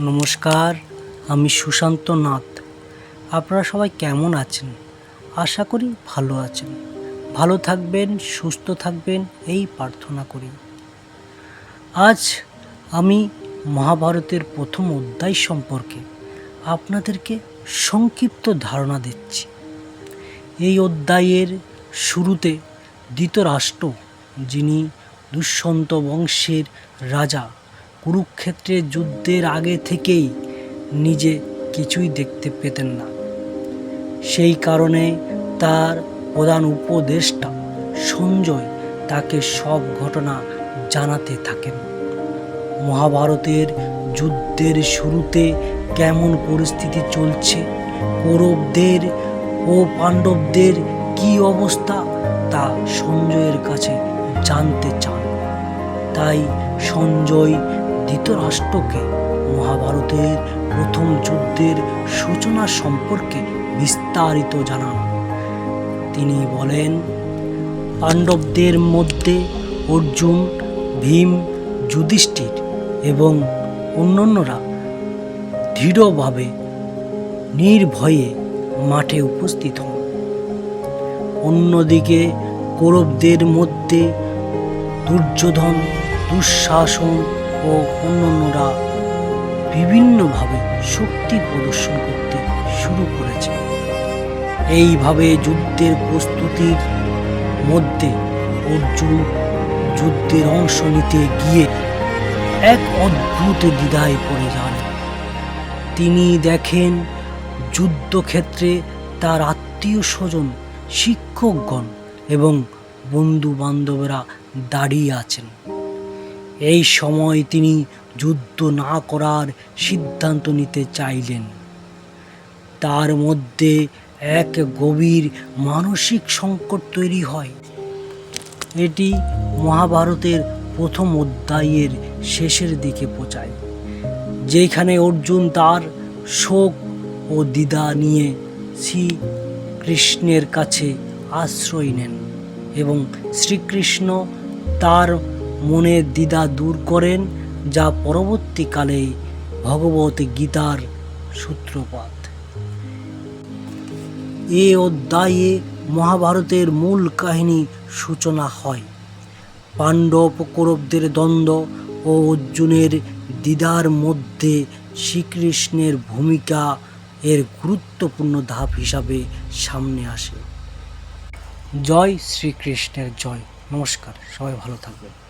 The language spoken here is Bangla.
নমস্কার, আমি সুশান্ত নাথ। আপনারা সবাই কেমন আছেন? আশা করি ভালো আছেন। ভালো থাকবেন, সুস্থ থাকবেন, এই প্রার্থনা করি। আজ আমি মহাভারতের প্রথম অধ্যায় সম্পর্কে আপনাদেরকে সংক্ষিপ্ত ধারণা দিচ্ছি। এই অধ্যায়ের শুরুতে ধৃতরাষ্ট্র, যিনি দুষ্যন্ত বংশের রাজা কুরুক্ষেত্রের যুদ্ধের আগে থেকেই নিজে কিছুই দেখতে পেতেন না। সেই কারণে তার প্রধান উপদেষ্টা সঞ্জয় তাকে সব ঘটনা জানাতে থাকেন। মহাভারতের যুদ্ধের শুরুতে কেমন পরিস্থিতি চলছে, কৌরবদের ও পাণ্ডবদের কি অবস্থা তা সঞ্জয়ের কাছে জানতে চান। তাই সঞ্জয় ধৃতরাষ্ট্রকে মহাভারতের প্রথম যুদ্ধের সূচনা সম্পর্কে বিস্তারিত জানান। তিনি বলেন, পাণ্ডবদের মধ্যে অর্জুন, ভীম, যুধিষ্ঠির এবং অন্যান্যরা দৃঢ়ভাবে নির্ভয়ে মাঠে উপস্থিত হন। অন্যদিকে কৌরবদের মধ্যে দুর্যোধন, দুঃশাসন ও অন্যান্যরা বিভিন্নভাবে শক্তি প্রদর্শন করতে শুরু করেছে। এইভাবে যুদ্ধের প্রস্তুতির মধ্যে অর্জুন যুদ্ধের অংশ নিতে গিয়ে এক অদ্ভুত দ্বিধায় পড়ে যান। তিনি দেখেন যুদ্ধক্ষেত্রে তার আত্মীয় স্বজন শিক্ষকগণ এবং বন্ধু বান্ধবরা দাঁড়িয়ে আছেন। এই সময় তিনি যুদ্ধ না করার সিদ্ধান্ত নিতে চাইলেন। তার মধ্যে এক গভীর মানসিক সংকট তৈরি হয়। এটি মহাভারতের প্রথম অধ্যায়ের শেষের দিকে পৌঁছায়, যেখানে অর্জুন তার শোক ও দ্বিধা নিয়ে শ্রী কৃষ্ণের কাছে আশ্রয় নেন এবং শ্রীকৃষ্ণ তার মনের দ্বিধা দূর করেন, যা পরবর্তীকালে ভগবত গীতার সূত্রপাত। এ অধ্যায়ে মহাভারতের মূল কাহিনী সূচনা হয়। পাণ্ডব কৌরবদের দ্বন্দ্ব ও অর্জুনের দ্বিধার মধ্যে শ্রীকৃষ্ণের ভূমিকা এর গুরুত্বপূর্ণ ধাপ হিসাবে সামনে আসে। জয় শ্রীকৃষ্ণের জয়। নমস্কার, সবাই ভালো থাকবেন।